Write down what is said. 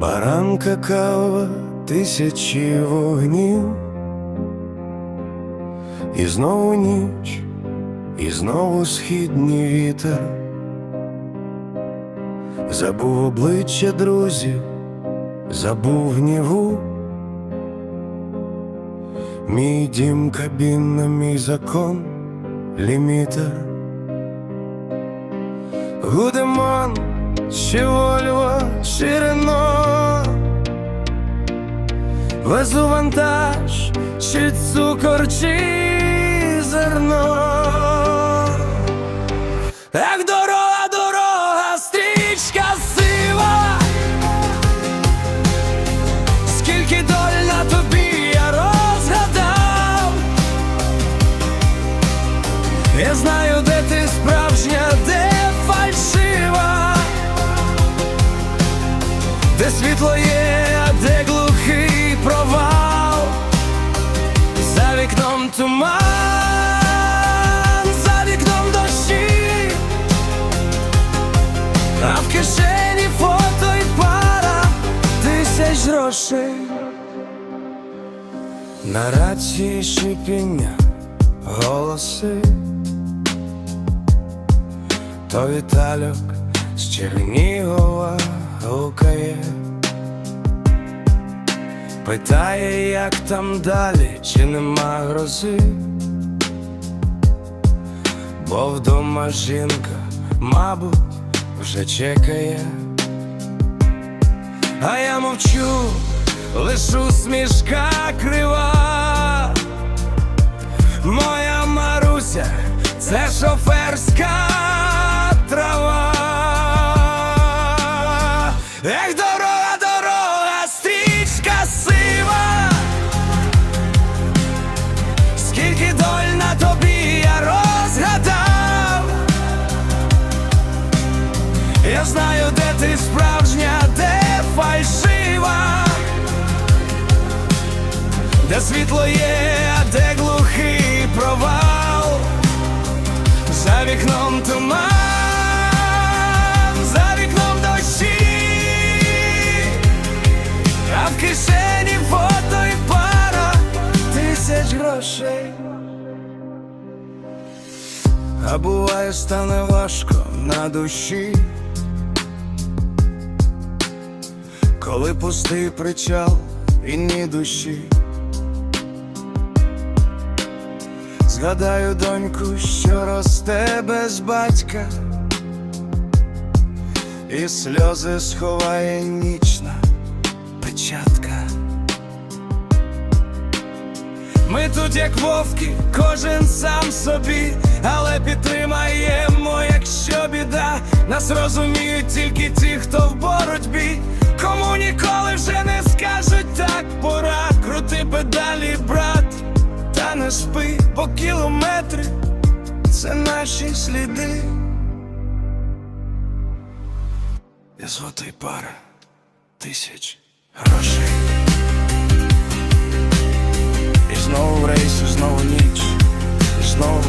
Баранка кава, тисячі вогнів, і знову ніч, і знову східній вітер. Забув обличчя друзів, забув гніву. Мій дім кабінна, мій закон, лімітер. Гудеман, ще Вольво, ширино. Везу вантаж, чи цукор, чи зерно. Як дорога, дорога, стрічка сива. Скільки доль на тобі я розгадав. Я знаю, де ти справжня, де фальшива, де світло є, туман, за вікном дощі, а в кишені фото і пара тисяч грошей. На рації шипіння голоси. То Віталік з Чернігова гукає, питає, як там далі, чи нема грози, бо вдома жінка, мабуть, вже чекає, а я мовчу, лишу смішка крива. Моя Маруся, це шоферська де світло є, а де глухий провал, за вікном туман, за вікном дощі, а в кишені фото і пара тисяч грошей. А буває стане важко на душі, коли пустий причал і ні душі. Згадаю доньку, що росте без батька, і сльози сховає нічна печатка. Ми тут, як вовки, кожен сам собі, але підтримаємо, якщо біда, нас розуміють тільки ті, хто в по кілометри, це наші сліди. Я зготий пара тисяч грошей. І знову рейс, і знову ніч, і знову